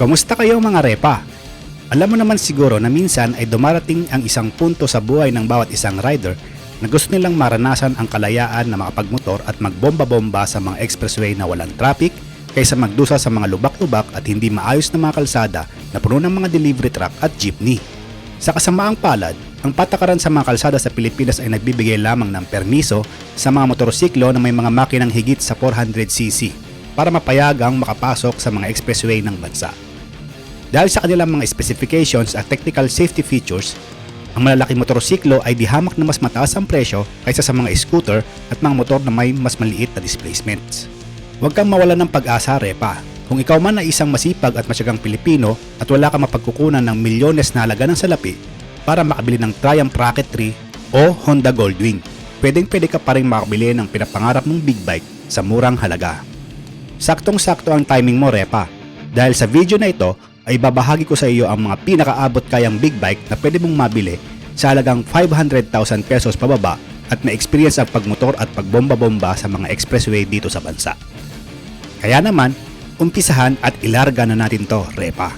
Kamusta kayo mga repa? Alam mo naman siguro na minsan ay dumarating ang isang punto sa buhay ng bawat isang rider na gusto nilang maranasan ang kalayaan na makapagmotor at magbomba-bomba sa mga expressway na walang traffic kaysa magdusa sa mga lubak-lubak at hindi maayos na mga kalsada na puno ng mga delivery truck at jeepney. Sa kasamaang palad, ang patakaran sa mga kalsada sa Pilipinas ay nagbibigay lamang ng permiso sa mga motorsiklo na may mga makinang higit sa 400cc para mapayagang makapasok sa mga expressway ng bansa. Dahil sa kanilang mga specifications at technical safety features, ang malalaking motorsiklo ay dihamak na mas mataas ang presyo kaysa sa mga scooter at mga motor na may mas maliit na displacements. Huwag kang mawala ng pag-asa, Repa. Kung ikaw man ay isang masipag at masyagang Pilipino at wala kang mapagkukunan ng milyones na halaga ng salapi para makabili ng Triumph Rocket 3 o Honda Goldwing, pwedeng pwede ka pa rin makabili ng pinapangarap mong big bike sa murang halaga. Saktong-sakto ang timing mo, Repa. Dahil sa video na ito ay babahagi ko sa iyo ang mga pinakaabot kayang big bike na pwede mong mabili sa halagang 500,000 pesos pababa at may experience ang pagmotor at pagbomba-bomba sa mga expressway dito sa bansa. Kaya naman, umpisahan at ilarga na natin to, Repa.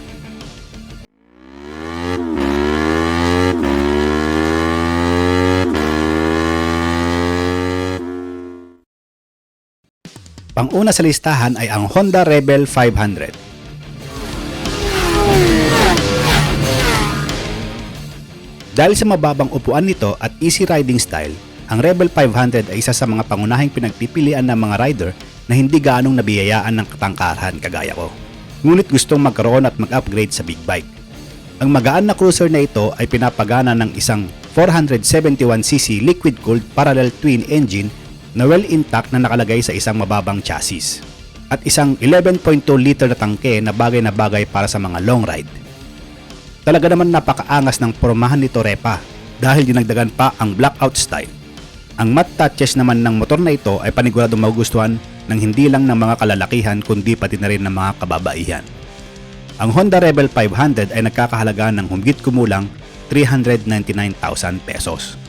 Pang-una sa listahan ay ang Honda Rebel 500. Dahil sa mababang upuan nito at easy riding style, ang Rebel 500 ay isa sa mga pangunahing pinagpipilian ng mga rider na hindi gaanong nabiyayaan ng katangkaran kagaya ko. Ngunit gustong magkaroon at mag-upgrade sa big bike. Ang magaan na cruiser na ito ay pinapagana ng isang 471cc liquid-cooled parallel twin engine na well intact na nakalagay sa isang mababang chassis at isang 11.2 liter na tangke na bagay na bagay para sa mga long ride. Talaga naman napakaangas ng pormahan nito Repa dahil dinagdagan pa ang blackout style. Ang matte touches naman ng motor na ito ay paniguradong magugustuhan ng hindi lang ng mga kalalakihan kundi pati na rin ng mga kababaihan. Ang Honda Rebel 500 ay nagkakahalaga ng humigit kumulang 399,000 pesos.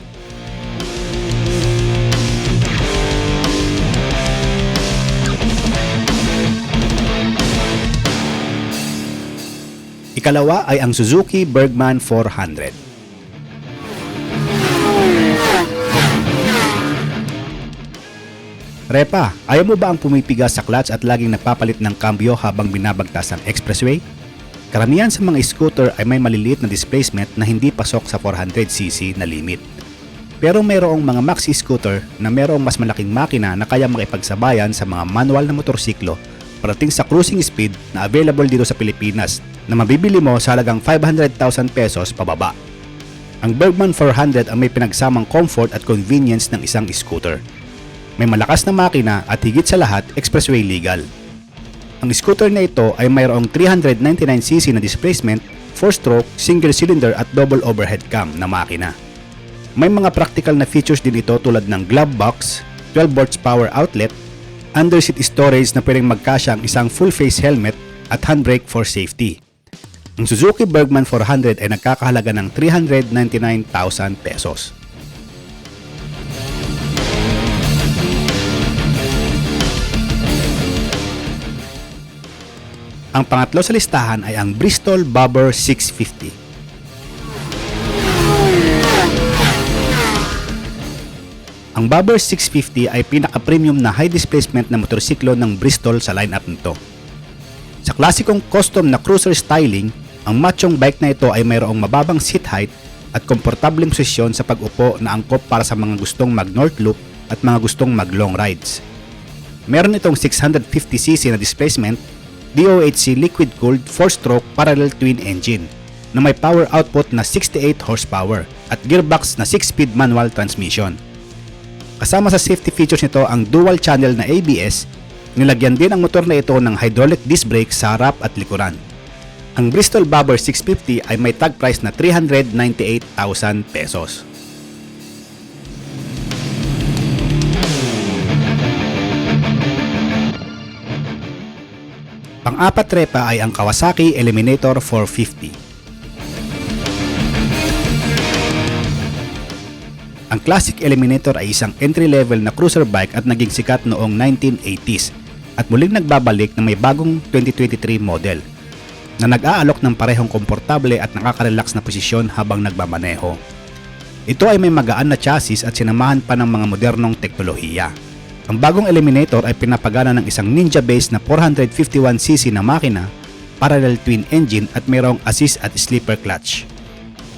Ikalawa ay ang Suzuki Bergman 400. Repa, ayaw mo ba ang pumipigas sa clutch at laging nagpapalit ng kambyo habang binabagtas ang expressway? Karamihan sa mga scooter ay may maliliit na displacement na hindi pasok sa 400cc na limit. Pero mayroong mga maxi scooter na mayroong mas malaking makina na kaya makipagsabayan sa mga manual na motorsiklo parating sa cruising speed na available dito sa Pilipinas na mabibili mo sa halagang 500,000 pesos pababa. Ang Bergman 400 ang may pinagsamang comfort at convenience ng isang scooter. May malakas na makina at higit sa lahat expressway legal. Ang scooter na ito ay mayroong 399cc na displacement, 4-stroke, single cylinder at double overhead cam na makina. May mga practical na features din ito tulad ng glove box, 12 volts power outlet, underseat storage na pwedeng magkasya ang isang full face helmet at handbrake for safety. Ang Suzuki Bergman 400 ay nagkakahalaga ng 399,000 pesos. Ang pangatlo sa listahan ay ang Bristol Bobber 650. Ang Bobber 650 ay pinaka-premium na high displacement na motorsiklo ng Bristol sa lineup nito. Sa klasikong custom na cruiser styling, ang machong bike na ito ay mayroong mababang seat height at komportableng posisyon sa pag-upo na angkop para sa mga gustong mag north loop at mga gustong mag long rides. Meron itong 650cc na displacement, DOHC liquid-cooled 4-stroke parallel twin engine na may power output na 68 horsepower at gearbox na 6-speed manual transmission. Kasama sa safety features nito ang dual channel na ABS, nilagyan din ang motor na ito ng hydraulic disc brake sa harap at likuran. Ang Bristol Bobber 650 ay may tag price na 398,000 pesos. Pang-apat trepa ay ang Kawasaki Eliminator 450. Ang Classic Eliminator ay isang entry-level na cruiser bike at naging sikat noong 1980s at muling nagbabalik na may bagong 2023 model. na nag-aalok ng parehong komportable at nakaka-relax na posisyon habang nagmamaneho. Ito ay may magaan na chassis at sinamahan pa ng mga modernong teknolohiya. Ang bagong Eliminator ay pinapagana ng isang Ninja base na 451cc na makina, parallel twin engine at mayroong assist at sleeper clutch.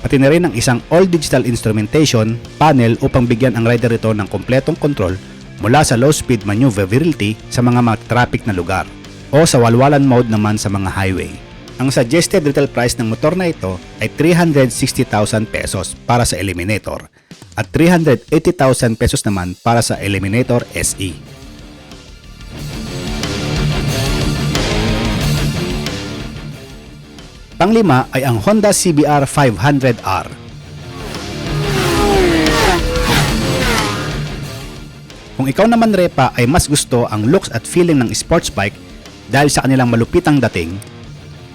Pati na rin ang isang all-digital instrumentation panel upang bigyan ang rider ito ng kompletong control mula sa low-speed maneuverability sa mga mga traffic na lugar o sa walwalan mode naman sa mga highway. Ang suggested retail price ng motor na ito ay 360,000 pesos para sa Eliminator at 380,000 pesos naman para sa Eliminator. SE. Panglima ay ang Honda CBR 500R. Kung ikaw naman repa ay mas gusto ang looks at feeling ng sports bike dahil sa kanilang malupitang dating,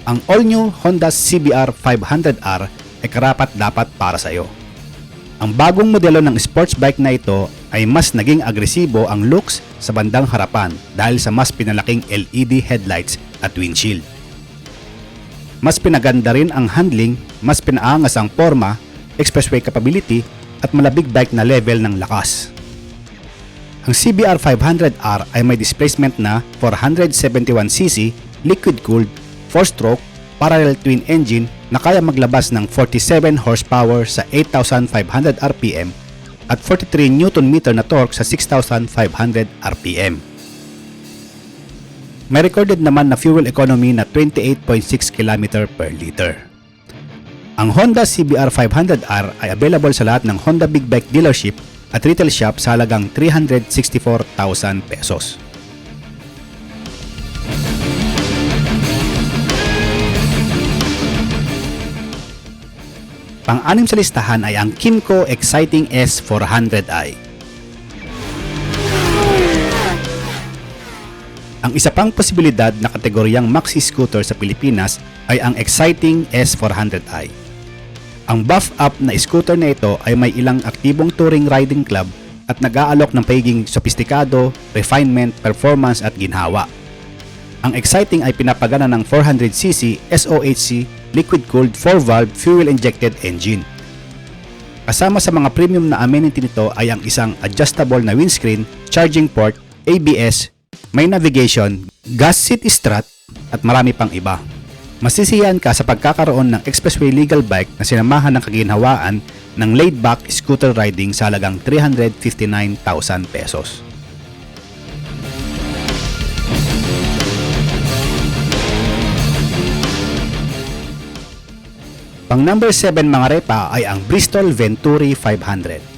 ang all-new Honda CBR 500R ay karapat dapat para sa iyo. Ang bagong modelo ng sports bike na ito ay mas naging agresibo ang looks sa bandang harapan dahil sa mas pinalaking LED headlights at windshield. Mas pinaganda rin ang handling, mas pinaangas ang forma, expressway capability at malabig bike na level ng lakas. Ang CBR 500R ay may displacement na 471cc, liquid-cooled, 4-stroke, parallel twin engine na kaya maglabas ng 47 horsepower sa 8,500 RPM at 43 Nm na torque sa 6,500 RPM. May recorded naman na fuel economy na 28.6 km per liter. Ang Honda CBR 500R ay available sa lahat ng Honda Big Bike dealership at retail shop sa halagang 364,000 pesos. Pang-anim sa listahan ay ang Kimco Exciting S400i. Ang isa pang posibilidad na kategoryang maxi scooter sa Pilipinas ay ang Exciting S400i. Ang buff-up na scooter na ito ay may ilang aktibong touring riding club at nag-aalok ng pagiging sophisticado, refinement, performance at ginhawa. Ang exciting ay pinapagana ng 400cc SOHC liquid-cooled 4-valve fuel-injected engine. Kasama sa mga premium na amenity nito ay ang isang adjustable na windscreen, charging port, ABS, may navigation, gas seat strut at marami pang iba. Masisiyahan ka sa pagkakaroon ng expressway legal bike na sinamahan ng kaginhawaan ng laid-back scooter riding sa halagang 359,000 pesos. Pang number 7 mga repa ay ang Bristol Venturi 500.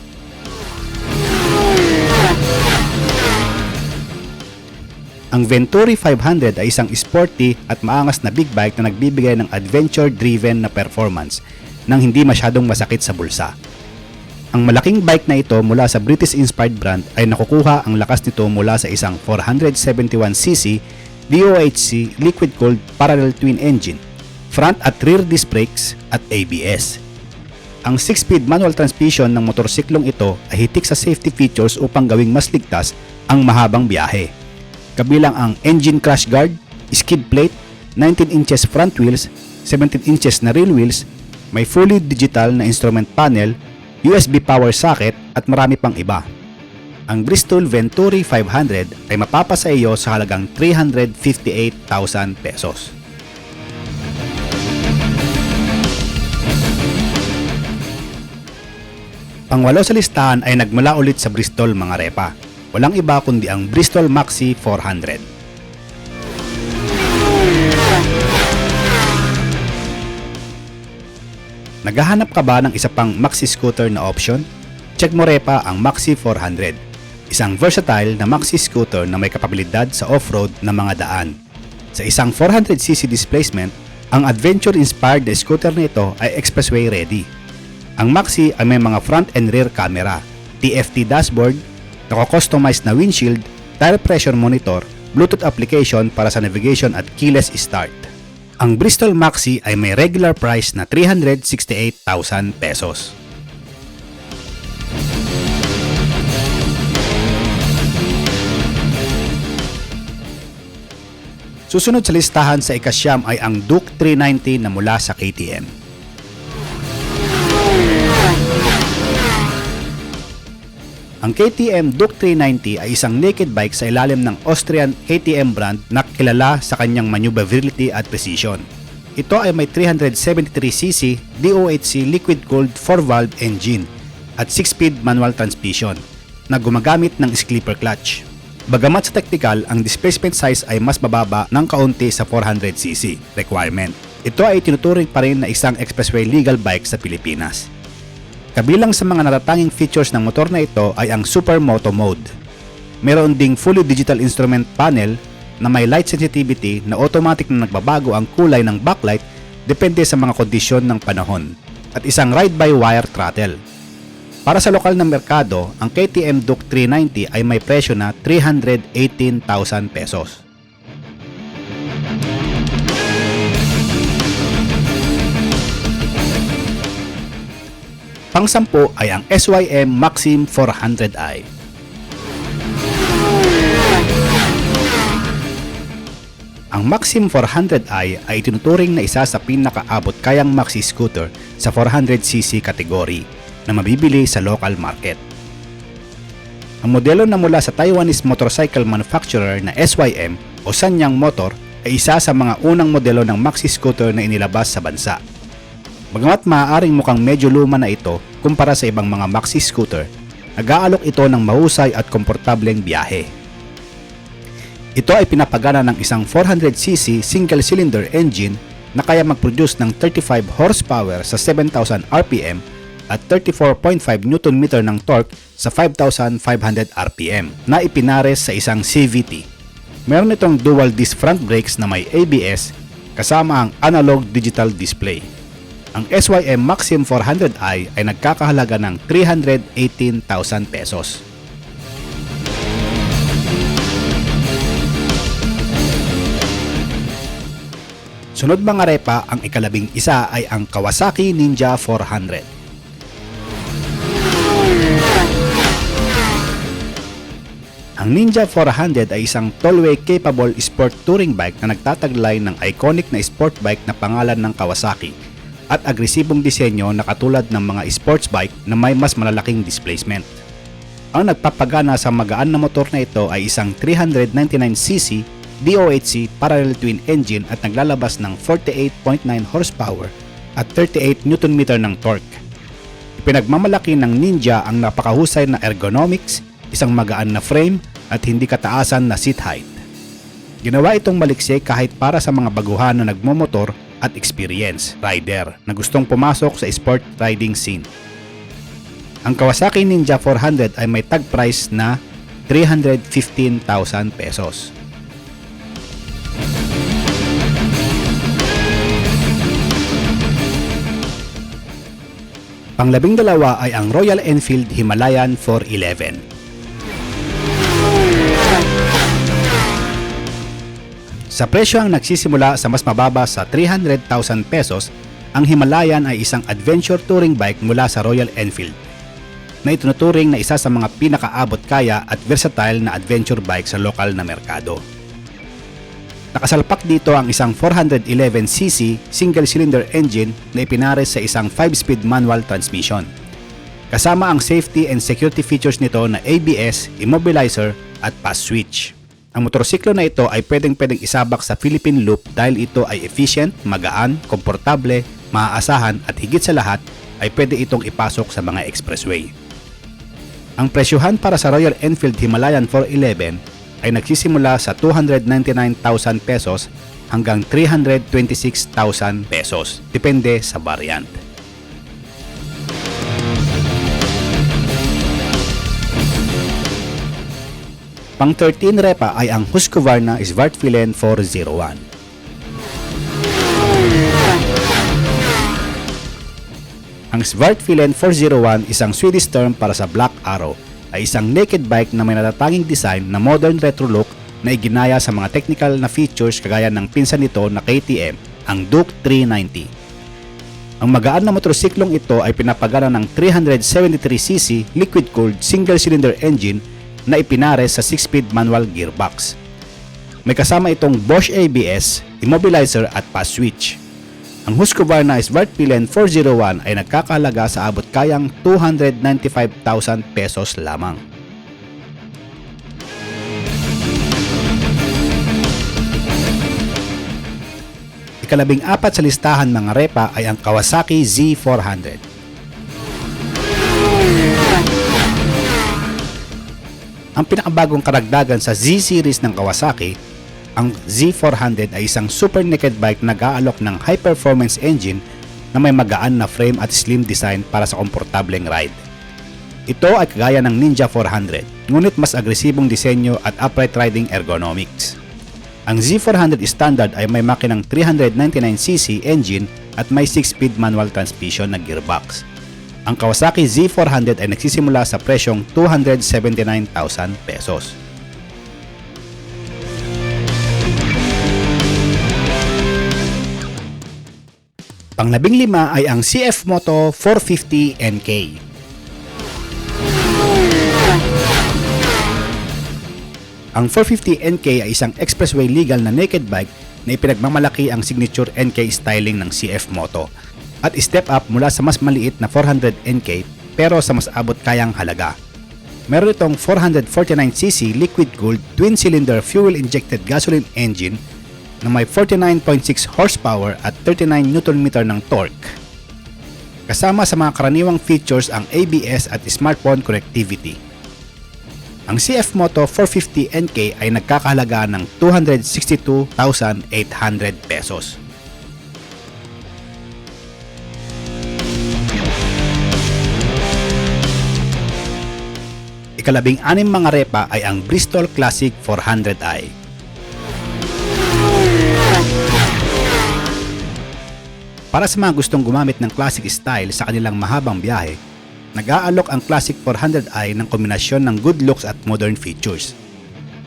Ang Venturi 500 ay isang sporty at maangas na big bike na nagbibigay ng adventure-driven na performance nang hindi masyadong masakit sa bulsa. Ang malaking bike na ito mula sa British-inspired brand ay nakukuha ang lakas nito mula sa isang 471cc DOHC liquid-cooled parallel twin engine, front at rear disc brakes at ABS. Ang 6-speed manual transmission ng motorsiklong ito ay hitik sa safety features upang gawing mas ligtas ang mahabang biyahe kabilang ang engine crash guard, skid plate, 19 inches front wheels, 17 inches na rear wheels, may fully digital na instrument panel, USB power socket at marami pang iba. Ang Bristol Venturi 500 ay mapapasa iyo sa halagang 358,000 pesos. Pangwalo sa listahan ay nagmula ulit sa Bristol mga repa. Walang iba kundi ang Bristol Maxi 400. Naghahanap ka ba ng isa pang maxi scooter na option? Check mo repa ang Maxi 400. Isang versatile na maxi scooter na may kapabilidad sa off-road na mga daan. Sa isang 400cc displacement, ang adventure-inspired na scooter na ito ay expressway ready. Ang Maxi ay may mga front and rear camera, TFT dashboard, nako-customize na windshield, tire pressure monitor, Bluetooth application para sa navigation at keyless start. Ang Bristol Maxi ay may regular price na 368,000 pesos. Susunod sa listahan sa ikasyam ay ang Duke 390 na mula sa KTM. Ang KTM Duke 390 ay isang naked bike sa ilalim ng Austrian KTM brand na kilala sa kanyang maneuverability at precision. Ito ay may 373cc DOHC liquid-cooled 4-valve engine at 6-speed manual transmission na gumagamit ng skipper clutch. Bagamat sa technical, ang displacement size ay mas mababa ng kaunti sa 400cc requirement. Ito ay tinuturing pa rin na isang expressway legal bike sa Pilipinas. Kabilang sa mga natatanging features ng motor na ito ay ang Super Moto Mode. Meron ding fully digital instrument panel na may light sensitivity na automatic na nagbabago ang kulay ng backlight depende sa mga kondisyon ng panahon at isang ride-by-wire throttle. Para sa lokal na merkado, ang KTM Duke 390 ay may presyo na 318,000 pesos. Pangsampu ay ang SYM Maxim 400i. Ang Maxim 400i ay tinuturing na isa sa pinakaabot kayang maxi scooter sa 400cc kategory na mabibili sa local market. Ang modelo na mula sa Taiwanese motorcycle manufacturer na SYM o Sanyang Motor ay isa sa mga unang modelo ng maxi scooter na inilabas sa bansa. Bagamat maaaring mukhang medyo luma na ito kumpara sa ibang mga maxi scooter, nag-aalok ito ng mahusay at komportableng biyahe. Ito ay pinapagana ng isang 400cc single-cylinder engine na kaya mag-produce ng 35 horsepower sa 7,000 RPM at 34.5 Nm ng torque sa 5,500 RPM na ipinares sa isang CVT. Meron itong dual disc front brakes na may ABS kasama ang analog digital display. Ang SYM Maxim 400i ay nagkakahalaga ng 318,000 pesos. Sunod mga repa, ang ikalabing isa ay ang Kawasaki Ninja 400. Ang Ninja 400 ay isang tollway capable sport touring bike na nagtataglay ng iconic na sport bike na pangalan ng Kawasaki at agresibong disenyo na katulad ng mga sports bike na may mas malalaking displacement. Ang nagpapagana sa magaan na motor na ito ay isang 399cc DOHC parallel twin engine at naglalabas ng 48.9 horsepower at 38 Nm ng torque. Pinagmamalaki ng Ninja ang napakahusay na ergonomics, isang magaan na frame at hindi kataasan na seat height. Ginawa itong maliksi kahit para sa mga baguhan na nagmomotor at experience rider na gustong pumasok sa sport riding scene. Ang Kawasaki Ninja 400 ay may tag price na 315,000 pesos. Panglabing dalawa ay ang Royal Enfield Himalayan 411. Sa presyo ang nagsisimula sa mas mababa sa 300,000 pesos, ang Himalayan ay isang adventure touring bike mula sa Royal Enfield na itinuturing na isa sa mga pinakaabot kaya at versatile na adventure bike sa lokal na merkado. Nakasalpak dito ang isang 411cc single-cylinder engine na ipinares sa isang 5-speed manual transmission. Kasama ang safety and security features nito na ABS, immobilizer at pass switch. Ang motorsiklo na ito ay pwedeng-pwedeng isabak sa Philippine Loop dahil ito ay efficient, magaan, komportable, maaasahan at higit sa lahat ay pwede itong ipasok sa mga expressway. Ang presyuhan para sa Royal Enfield Himalayan 411 ay nagsisimula sa 299,000 pesos hanggang 326,000 pesos, depende sa variant. Pang 13 repa ay ang Husqvarna Svartfilen 401. Ang Svartfilen 401 isang Swedish term para sa Black Arrow ay isang naked bike na may natatanging design na modern retro look na iginaya sa mga technical na features kagaya ng pinsan nito na KTM, ang Duke 390. Ang magaan na motorsiklong ito ay pinapagana ng 373cc liquid-cooled single-cylinder engine na ipinares sa 6-speed manual gearbox. May kasama itong Bosch ABS, immobilizer at pass switch. Ang Husqvarna Smart Pilen 401 ay nagkakalaga sa abot kayang 295,000 pesos lamang. Ikalabing apat sa listahan mga repa ay ang Kawasaki Z400. Ang pinakabagong karagdagan sa Z series ng Kawasaki, ang Z400 ay isang super naked bike na nag-aalok ng high performance engine na may magaan na frame at slim design para sa komportableng ride. Ito ay kagaya ng Ninja 400, ngunit mas agresibong disenyo at upright riding ergonomics. Ang Z400 standard ay may makinang 399cc engine at may 6-speed manual transmission na gearbox. Ang Kawasaki Z400 ay nagsisimula sa presyong 279,000 pesos. Panglabing lima ay ang CF Moto 450 NK. Ang 450 NK ay isang expressway legal na naked bike na ipinagmamalaki ang signature NK styling ng CF Moto at step up mula sa mas maliit na 400 NK pero sa mas abot kayang halaga. Meron itong 449cc liquid cooled twin cylinder fuel injected gasoline engine na may 49.6 horsepower at 39 Nm ng torque. Kasama sa mga karaniwang features ang ABS at smartphone connectivity. Ang CF Moto 450 NK ay nagkakahalaga ng 262,800 pesos. Ikalabing anim mga repa ay ang Bristol Classic 400i. Para sa mga gustong gumamit ng classic style sa kanilang mahabang biyahe, nag-aalok ang Classic 400i ng kombinasyon ng good looks at modern features.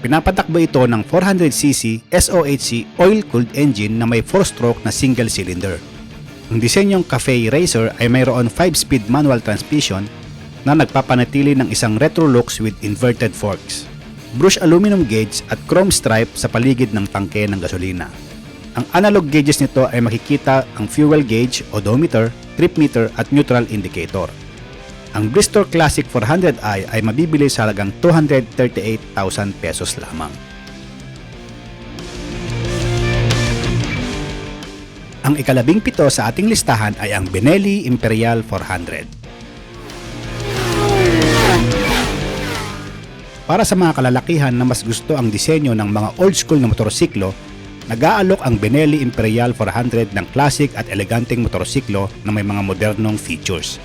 Pinapatakbo ito ng 400cc SOHC oil-cooled engine na may 4-stroke na single cylinder. Ang disenyong Cafe Racer ay mayroon 5-speed manual transmission na nagpapanatili ng isang retro looks with inverted forks, brushed aluminum gauge at chrome stripe sa paligid ng tangke ng gasolina. Ang analog gauges nito ay makikita ang fuel gauge, odometer, trip meter at neutral indicator. Ang Bristol Classic 400i ay mabibili sa halagang 238,000 pesos lamang. Ang ikalabing pito sa ating listahan ay ang Benelli Imperial 400. Para sa mga kalalakihan na mas gusto ang disenyo ng mga old school na motorsiklo, nag-aalok ang Benelli Imperial 400 ng classic at eleganteng motorsiklo na may mga modernong features.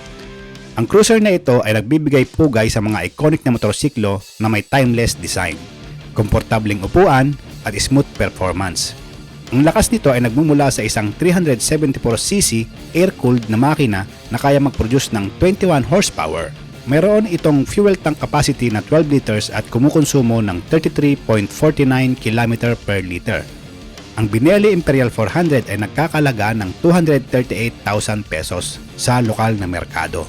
Ang cruiser na ito ay nagbibigay pugay sa mga iconic na motorsiklo na may timeless design, komportabling upuan at smooth performance. Ang lakas nito ay nagmumula sa isang 374cc air-cooled na makina na kaya mag-produce ng 21 horsepower. Mayroon itong fuel tank capacity na 12 liters at kumukonsumo ng 33.49 km per liter. Ang Binelli Imperial 400 ay nagkakalaga ng 238,000 pesos sa lokal na merkado.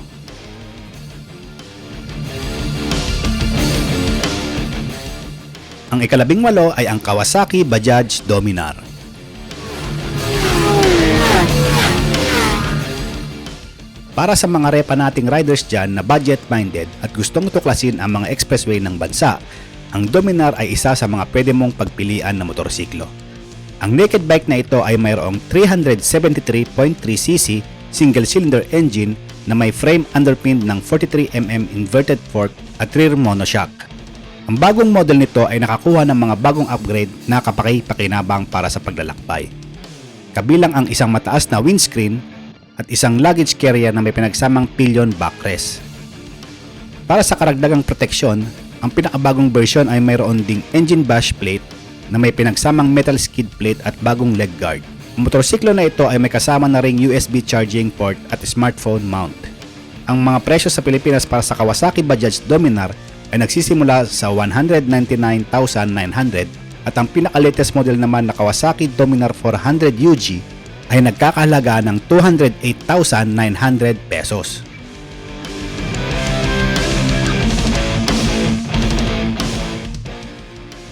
Ang ikalabing walo ay ang Kawasaki Bajaj Dominar. Para sa mga repa nating riders dyan na budget-minded at gustong tuklasin ang mga expressway ng bansa, ang Dominar ay isa sa mga pwede mong pagpilian na motorsiklo. Ang naked bike na ito ay mayroong 373.3cc single-cylinder engine na may frame underpinned ng 43mm inverted fork at rear monoshock. Ang bagong model nito ay nakakuha ng mga bagong upgrade na kapaki-pakinabang para sa paglalakbay. Kabilang ang isang mataas na windscreen at isang luggage carrier na may pinagsamang pillion backrest. Para sa karagdagang proteksyon, ang pinakabagong version ay mayroon ding engine bash plate na may pinagsamang metal skid plate at bagong leg guard. Ang motorsiklo na ito ay may kasama na ring USB charging port at smartphone mount. Ang mga presyo sa Pilipinas para sa Kawasaki Bajaj Dominar ay nagsisimula sa 199,900 at ang pinaka-latest model naman na Kawasaki Dominar 400 UG ay nagkakahalaga ng 208,900 pesos.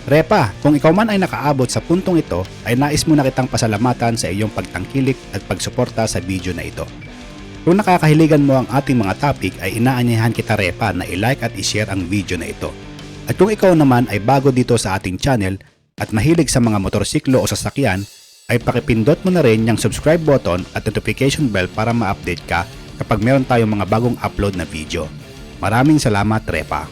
Repa, kung ikaw man ay nakaabot sa puntong ito, ay nais mo na kitang pasalamatan sa iyong pagtangkilik at pagsuporta sa video na ito. Kung nakakahiligan mo ang ating mga topic ay inaanyahan kita Repa na i-like at i-share ang video na ito. At kung ikaw naman ay bago dito sa ating channel at mahilig sa mga motorsiklo o sasakyan, ay pakipindot mo na rin yung subscribe button at notification bell para ma-update ka kapag meron tayong mga bagong upload na video. Maraming salamat Repa!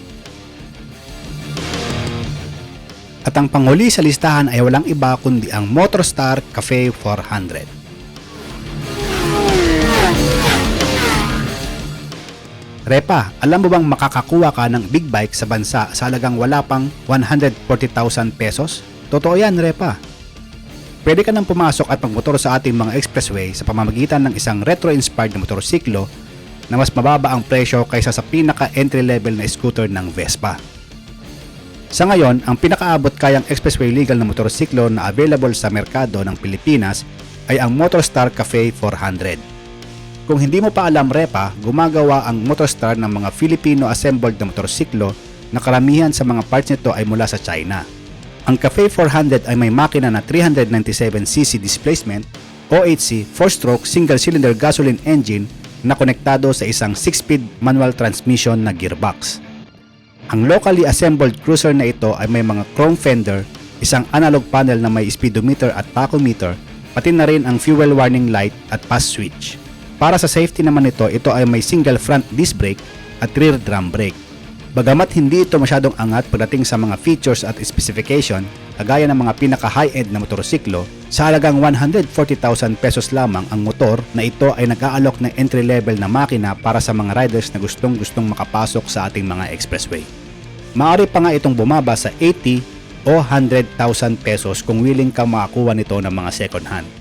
At ang panghuli sa listahan ay walang iba kundi ang Motorstar Cafe 400. Repa, alam mo bang makakakuha ka ng big bike sa bansa sa halagang wala pang 140,000 pesos? Totoo yan, Repa. Pwede ka nang pumasok at magmotor sa ating mga expressway sa pamamagitan ng isang retro-inspired na motorsiklo na mas mababa ang presyo kaysa sa pinaka-entry level na scooter ng Vespa. Sa ngayon, ang pinakaabot kayang expressway legal na motorsiklo na available sa merkado ng Pilipinas ay ang Motorstar Cafe 400. Kung hindi mo pa alam Repa, gumagawa ang Motorstar ng mga Filipino assembled na motorsiklo na karamihan sa mga parts nito ay mula sa China. Ang Cafe 400 ay may makina na 397cc displacement, OHC 4-stroke single-cylinder gasoline engine na konektado sa isang 6-speed manual transmission na gearbox. Ang locally assembled cruiser na ito ay may mga chrome fender, isang analog panel na may speedometer at tachometer, pati na rin ang fuel warning light at pass switch. Para sa safety naman nito, ito ay may single front disc brake at rear drum brake. Bagamat hindi ito masyadong angat pagdating sa mga features at specification, kagaya ng mga pinaka high-end na motorsiklo, sa halagang 140,000 pesos lamang ang motor na ito ay nag-aalok ng entry level na makina para sa mga riders na gustong gustong makapasok sa ating mga expressway. Maaari pa nga itong bumaba sa 80 o 100,000 pesos kung willing ka makakuha nito ng mga second hand.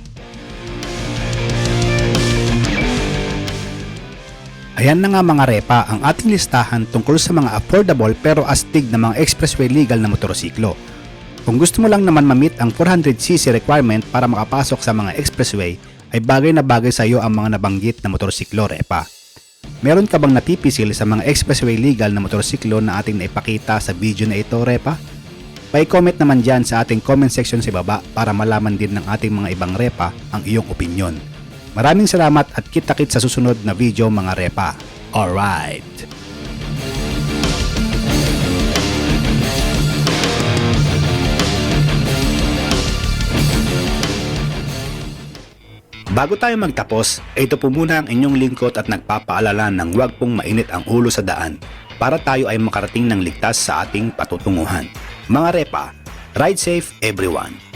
Ayan na nga mga repa ang ating listahan tungkol sa mga affordable pero astig na mga expressway legal na motorsiklo. Kung gusto mo lang naman ma-meet ang 400cc requirement para makapasok sa mga expressway, ay bagay na bagay sa iyo ang mga nabanggit na motorsiklo repa. Meron ka bang natipisil sa mga expressway legal na motorsiklo na ating naipakita sa video na ito repa? Pa-comment naman dyan sa ating comment section sa baba para malaman din ng ating mga ibang repa ang iyong opinion. Maraming salamat at kita-kit sa susunod na video mga repa. Alright! Bago tayo magtapos, ito po muna ang inyong lingkod at nagpapaalala ng huwag pong mainit ang ulo sa daan para tayo ay makarating ng ligtas sa ating patutunguhan. Mga repa, ride safe everyone!